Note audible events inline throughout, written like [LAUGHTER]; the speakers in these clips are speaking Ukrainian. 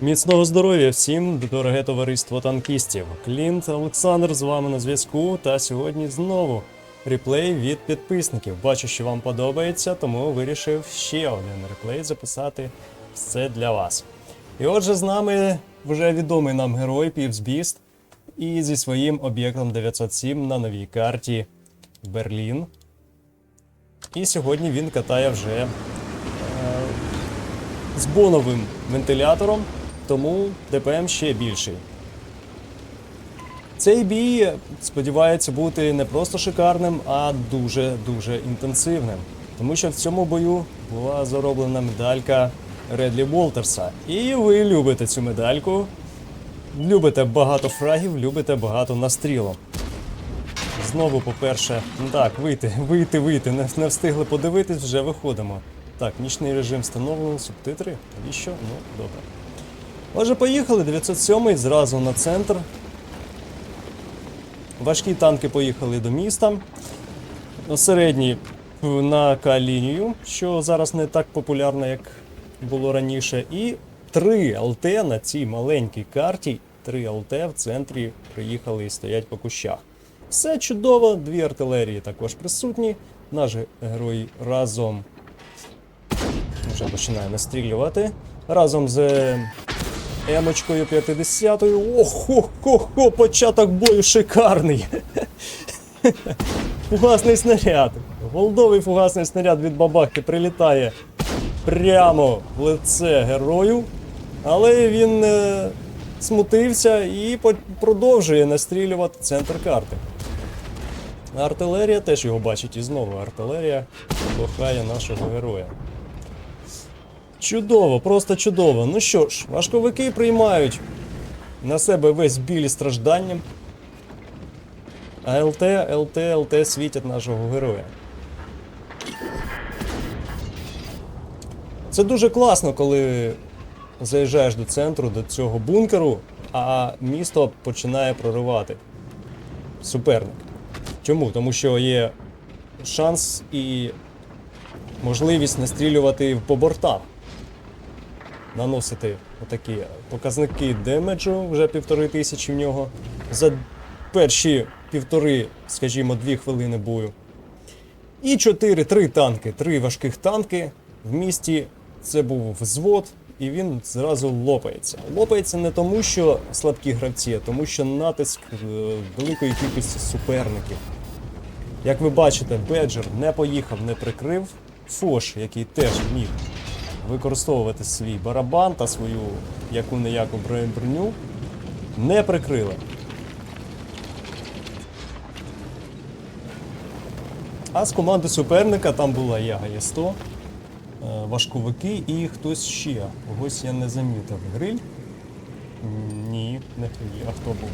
Міцного здоров'я всім, дороге товариство танкістів. Клінт Олександр з вами на зв'язку. Та сьогодні знову реплей від підписників. Бачу, що вам подобається, тому вирішив ще один реплей записати все для вас. І отже, з нами вже відомий нам герой Півс Біст і зі своїм об'єктом 907 на новій карті Берлін. І сьогодні він катає вже е, з боновим вентилятором, тому ДПМ ще більший. Цей бій сподівається бути не просто шикарним, а дуже-дуже інтенсивним. Тому що в цьому бою була зароблена медалька Редлі Волтерса. І ви любите цю медальку. Любите багато фрагів, любите багато настрілу. Знову, по-перше, так, вийти, вийти, вийти. Не, не встигли подивитись, вже виходимо. Так, нічний режим встановлено, субтитри. Навіщо? Ну, добре. Отже, поїхали. 907-й, зразу на центр. Важкі танки поїхали до міста. Середні на К-лінію, що зараз не так популярно, як було раніше. І 3 ЛТ на цій маленькій карті. 3 ЛТ в центрі приїхали і стоять по кущах. Все чудово, дві артилерії також присутні. Наш герой разом вже починає настрілювати. Разом з Емочкою 50-ю. Охо-хо-хо, початок бою шикарний. Фугасний снаряд. Голдовий фугасний снаряд від бабахи прилітає прямо в лице герою. Але він е, смутився і продовжує настрілювати центр карти. Артилерія теж його бачить і знову артилерія кохає нашого героя. Чудово, просто чудово. Ну що ж, важковики приймають на себе весь біль і страждання. А ЛТ, ЛТ, ЛТ світять нашого героя. Це дуже класно, коли заїжджаєш до центру, до цього бункеру, а місто починає проривати суперник. Чому? Тому що є шанс і можливість настрілювати по бортах. Наносити отакі показники демеджу, вже півтори тисячі в нього. За перші півтори, скажімо, дві хвилини бою. І 4, 3 танки, три важких танки в місті. Це був взвод, і він зразу лопається. Лопається не тому, що слабкі гравці, а тому, що натиск е, великої кількості суперників. Як ви бачите, Беджер не поїхав, не прикрив. Фош, який теж міг використовувати свій барабан та свою яку не яку броню, не прикрили. А з команди суперника там була Яга Є100, е, важковики і хтось ще. Когось я не замітив. Гриль? Ні, не гриль. А хто був?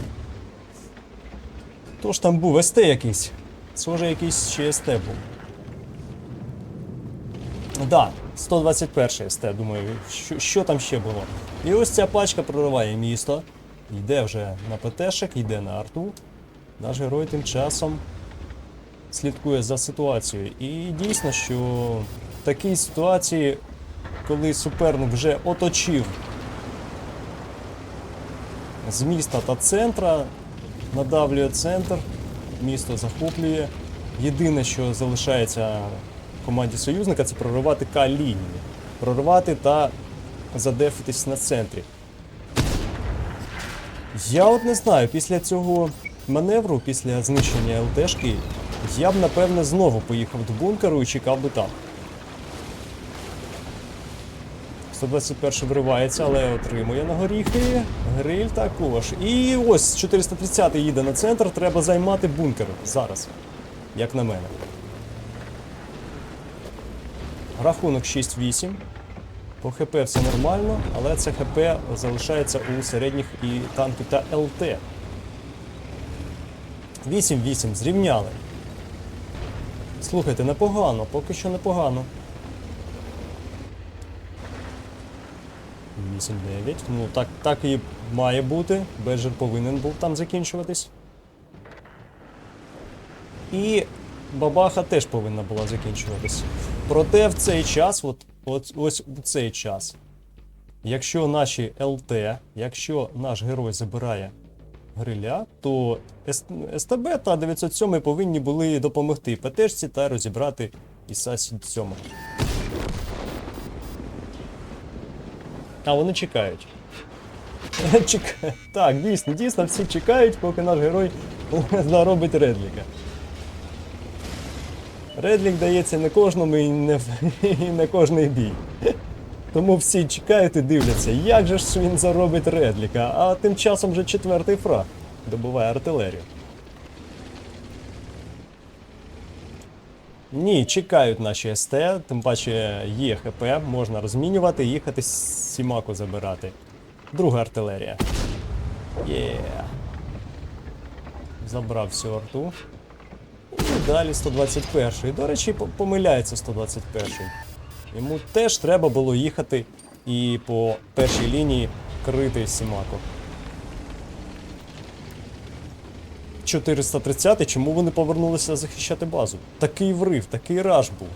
Хто ж там був? СТ якийсь. Схоже, якийсь ще СТ був. Да, 121 СТ, думаю, що, що там ще було. І ось ця пачка прориває місто. Йде вже на ПТшек, йде на арту. Наш герой тим часом слідкує за ситуацією. І дійсно, що в такій ситуації, коли суперник вже оточив з міста та центра, надавлює центр, місто захоплює. Єдине, що залишається команді союзника, це проривати К-лінію. Проривати та задефитись на центрі. Я от не знаю, після цього маневру, після знищення ЛТшки, я б напевне знову поїхав до бункеру і чекав би там. 121 виривається, але отримує на горіхи. Гриль також. І ось 430 їде на центр, треба займати бункер зараз, як на мене. Рахунок 6-8. По ХП все нормально, але це ХП залишається у середніх і танків та ЛТ. 8-8 зрівняли. Слухайте, непогано, поки що непогано. 8-9. Ну так, так і має бути. Беджер повинен був там закінчуватись. І бабаха теж повинна була закінчуватись. Проте в цей час, от, от ось у цей час, якщо наші ЛТ, якщо наш герой забирає гриля, то СТБ та 907 повинні були допомогти ПТшці та розібрати ІСа 7. А вони чекають. [LAUGHS] Чекає. Так, дійсно, дійсно, всі чекають, поки наш герой [LAUGHS] заробить редліка. Редлік дається не кожному і не, [LAUGHS] і не кожний бій. Тому всі чекають і дивляться, як же ж він заробить редліка, а тим часом вже четвертий фраг добуває артилерію. Ні, чекають наші СТ, тим паче є ХП, можна розмінювати і їхати Сімаку забирати. Друга артилерія. Є. Забрав всю арту. Далі 121-й. До речі, помиляється 121-й. Йому теж треба було їхати і по першій лінії крити Сімаку. 430 чому вони повернулися захищати базу? Такий врив, такий раж був.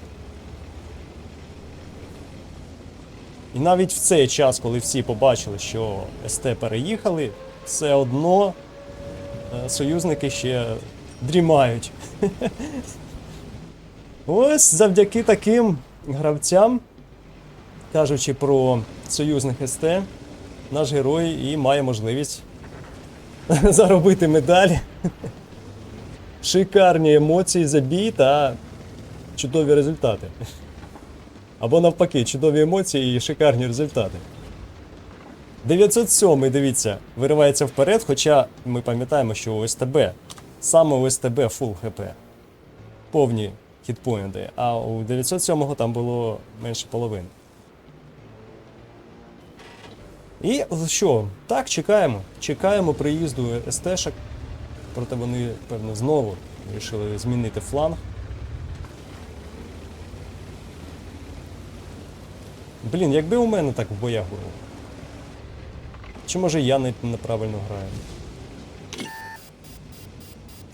І навіть в цей час, коли всі побачили, що СТ переїхали, все одно е, союзники ще дрімають. Ось завдяки таким гравцям, кажучи про союзних СТ, наш герой і має можливість [LAUGHS] заробити медалі. Шикарні емоції за бій та чудові результати. Або навпаки, чудові емоції і шикарні результати. 907, дивіться, виривається вперед, хоча ми пам'ятаємо, що у СТБ, саме у СТБ фул ХП. Повні хітпоінти, а у 907-го там було менше половини. І що? Так, чекаємо. Чекаємо приїзду СТшок. Проте вони, певно, знову вирішили змінити фланг. Блін, якби у мене так в боях було. Чи може я не неправильно граю?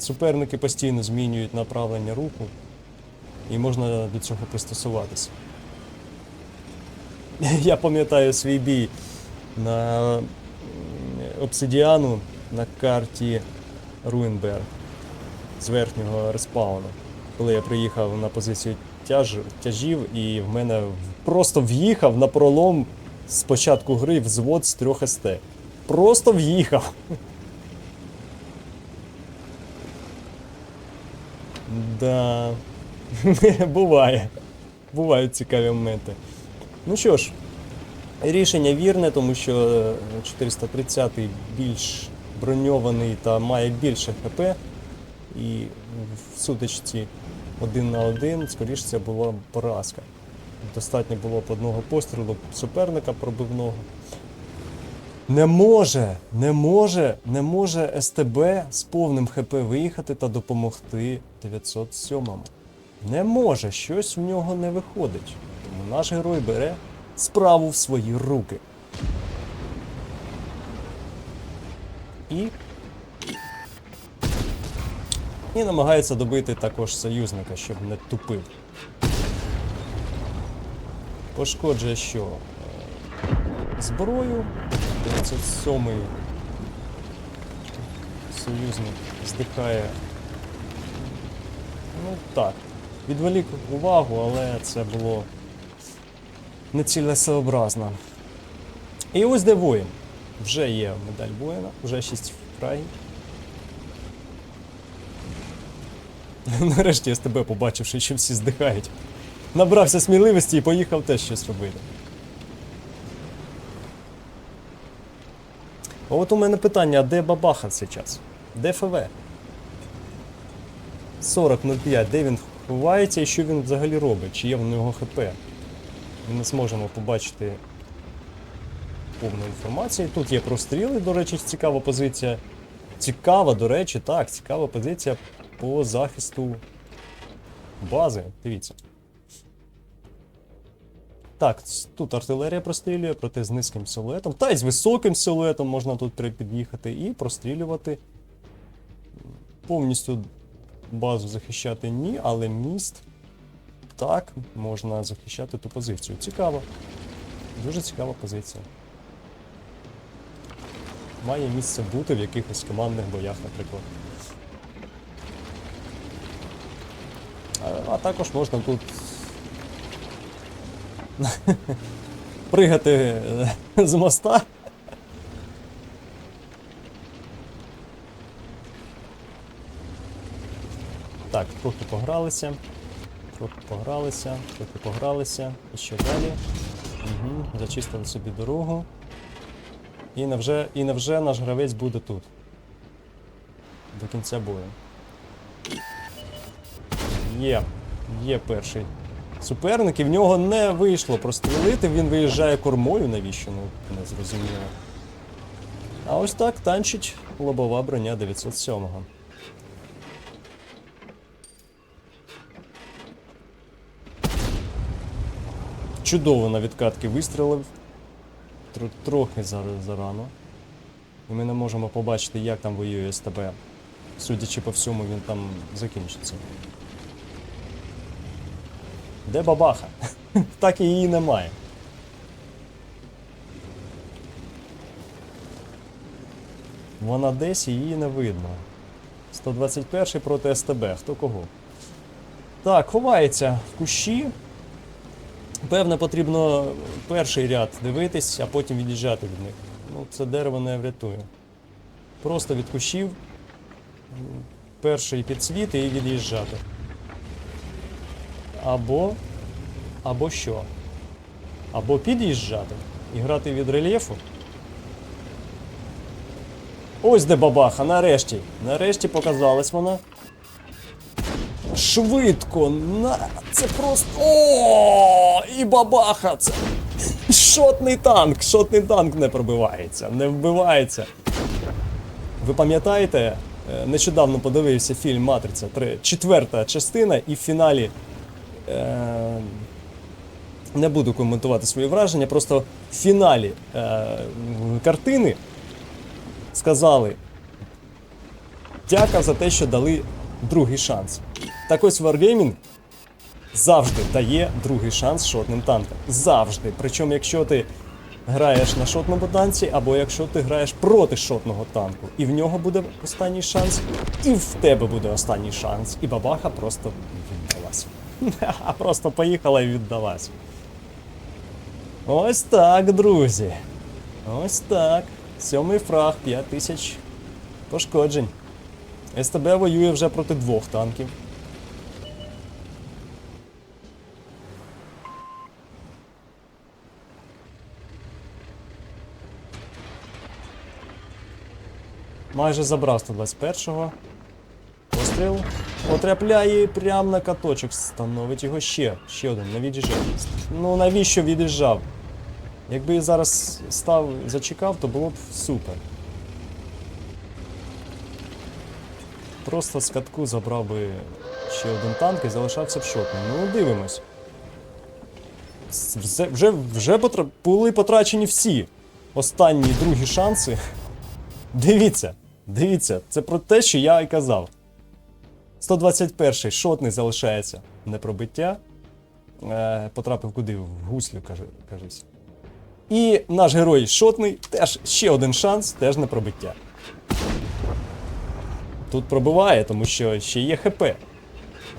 Суперники постійно змінюють направлення руху, і можна до цього пристосуватися. [LAUGHS] Я пам'ятаю свій бій на обсидіану на карті Руенберг з верхнього респауну. Коли я приїхав на позицію тяж, тяжів, і в мене просто в'їхав на пролом з початку гри взвод з трьох СТ. Просто в'їхав. [LAUGHS] Да. [LAUGHS] Буває. Бувають цікаві моменти. Ну що ж, рішення вірне, тому що 430 більш броньований та має більше ХП. І в сутичці один на один, скоріше це була поразка. Достатньо було б одного пострілу суперника пробивного. Не може, не може, не може СТБ з повним ХП виїхати та допомогти 907-му. Не може, щось в нього не виходить. Тому наш герой бере справу в свої руки. І. І намагається добити також союзника, щоб не тупив. Пошкоджує що? Е, Зброю. 907 союзник здихає. Ну так. Відволік увагу, але це було нецілесообразно. І ось де воїн. Вже є медаль воїна, вже 6 фрагів. [LAUGHS] Нарешті я з тебе побачивши, що всі здихають. Набрався сміливості і поїхав теж щось робити. А от у мене питання, а де бабаха час? Де ФВ? 40.05, де він ховається і що він взагалі робить? Чи є в нього ХП? Ми не зможемо побачити повну інформацію. Тут є простріли, до речі, цікава позиція. Цікава, до речі, так, цікава позиція по захисту бази. Дивіться. Так, тут артилерія прострілює, проте з низьким силуетом. Та й з високим силуетом можна тут під'їхати і прострілювати. Повністю базу захищати ні, але міст. Так, можна захищати ту позицію. Цікаво. Дуже цікава позиція. має місце бути в якихось командних боях, наприклад. А, також можна тут [LAUGHS] пригати е, з моста. Так, трохи погралися. Трохи погралися, трохи погралися. І що далі? Угу, зачистили собі дорогу. І невже, і невже наш гравець буде тут. До кінця бою. Є. Є перший суперник, в нього не вийшло прострілити, він виїжджає кормою, навіщо? Ну, не зрозуміло. А ось так танчить лобова броня 907-го. Чудово на відкатки вистрілив. Тр- трохи зарано. І ми не можемо побачити, як там воює СТБ. Судячи по всьому, він там закінчиться. Де бабаха? [LAUGHS] так і її немає. Вона десь її не видно. 121 проти СТБ. Хто кого? Так, ховається в кущі. Певне, потрібно перший ряд дивитись, а потім від'їжджати від них. Ну, це дерево не врятує. Просто від кущів, перший підсвіт і від'їжджати. Або. Або що? Або під'їжджати і грати від рельєфу. Ось де бабаха, нарешті. Нарешті показалась вона. Швидко, на це просто. О, і бабаха! Це [LAUGHS] шотний танк, шотний танк не пробивається, не вбивається. Ви пам'ятаєте, е, нещодавно подивився фільм Матриця 3, четверта частина, і в фіналі. Е, не буду коментувати свої враження, просто в фіналі е, картини сказали дяка за те, що дали другий шанс. Так ось Wargaming завжди дає другий шанс шотним танкам. Завжди. Причому, якщо ти граєш на шотному танці, або якщо ти граєш проти шотного танку, і в нього буде останній шанс, і в тебе буде останній шанс. І бабаха просто. А [LAUGHS] просто поїхала і віддалась. Ось так, друзі. Ось так. Сьомий фраг, 5 тисяч пошкоджень. СТБ воює вже проти двох танків. Майже забрав 121-го. Постріл. Потрапляє прямо на каточок. Становить його ще. Ще один. Не від'їжджав. Ну навіщо від'їжджав? Якби зараз став, зачекав, то було б супер. Просто з катку забрав би ще один танк і залишався в шоку. Ну, дивимось. Вже, вже, вже потра... були потрачені всі останні другі шанси. Дивіться, дивіться, це про те, що я і казав. 121-й шотний залишається непробиття. Е, потрапив куди? В гуслю, кажись. І наш герой шотний теж ще один шанс, теж на пробиття. Тут пробиває, тому що ще є ХП.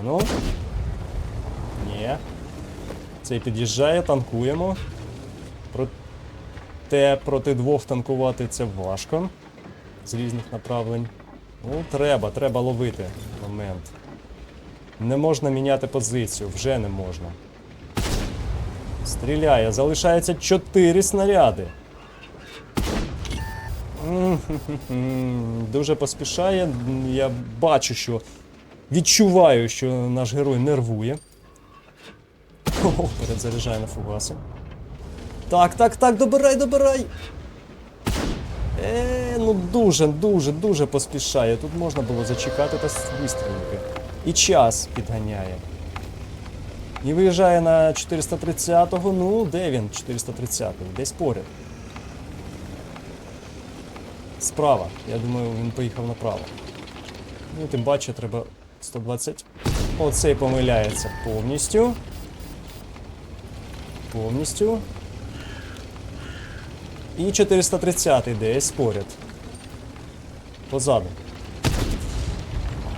Ну. Ні. Цей під'їжджає, танкуємо. Проте проти двох танкувати це важко. З різних направлень. Ну, треба, треба ловити момент. Не можна міняти позицію, вже не можна. Стріляє, залишається 4 снаряди. Дуже поспішає. Я бачу, що відчуваю, що наш герой нервує. О, перезаряджає на фугаси. Так, так, так, добирай, добирай. Е, ну дуже, дуже, дуже поспішає. Тут можна було зачекати та вистрілити. І час підганяє. І виїжджає на 430-го. Ну, де він? 430-й? Десь поряд. Справа. Я думаю, він поїхав направо. Ну, тим паче треба 120. Оцей помиляється повністю. Повністю. І 430 десь поряд. Позаду.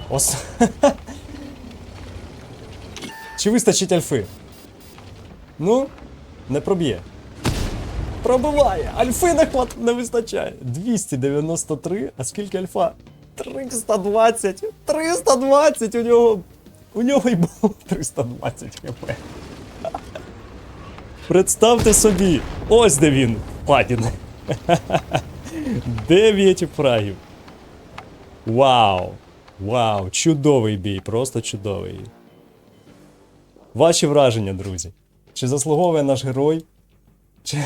Ос. [LAUGHS] Чи вистачить альфи? Ну, не проб'є. Пробиває! Альфи не, хват... не вистачає. 293, а скільки альфа? 320! 320 у нього. У нього й було [LAUGHS] 320 хп. Представте собі, ось де він, Патін. 9 фрагів. Вау! Вау! Чудовий бій, просто чудовий. Ваші враження, друзі. Чи заслуговує наш герой? Чи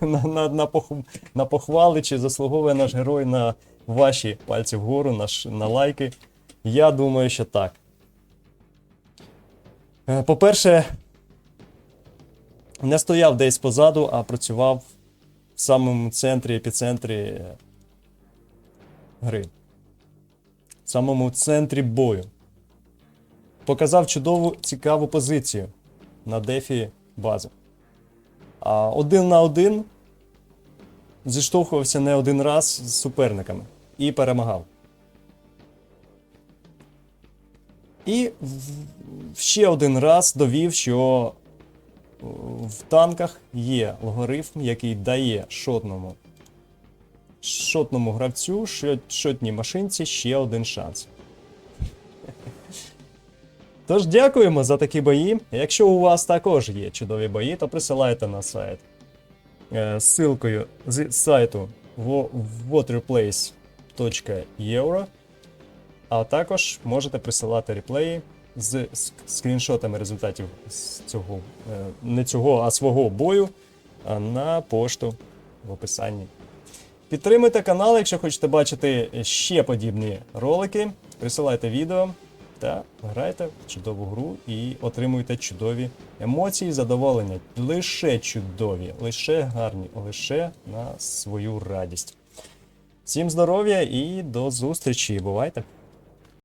на, на, на, пох- на похвали, чи заслуговує наш герой на ваші пальці вгору, на, ш- на лайки? Я думаю, що так. Е, По-перше, не стояв десь позаду, а працював в самому центрі, епіцентрі е, гри. В самому центрі бою. Показав чудову, цікаву позицію на дефі бази. А один на один зіштовхувався не один раз з суперниками і перемагав. І ще один раз довів, що в танках є логарифм, який дає шотному, шотному гравцю, шот- шотній машинці ще один шанс. Тож дякуємо за такі бої. Якщо у вас також є чудові бої, то присилайте на сайт. Е, Ссылкою з сайту waterplace.euro. А також можете присилати реплеї з скріншотами результатів з цього, е, не цього, а свого бою на пошту в описанні. Підтримуйте канал, якщо хочете бачити ще подібні ролики. Присилайте відео та грайте в чудову гру і отримуйте чудові емоції, задоволення. Лише чудові, лише гарні, лише на свою радість. Всім здоров'я і до зустрічі. Бувайте!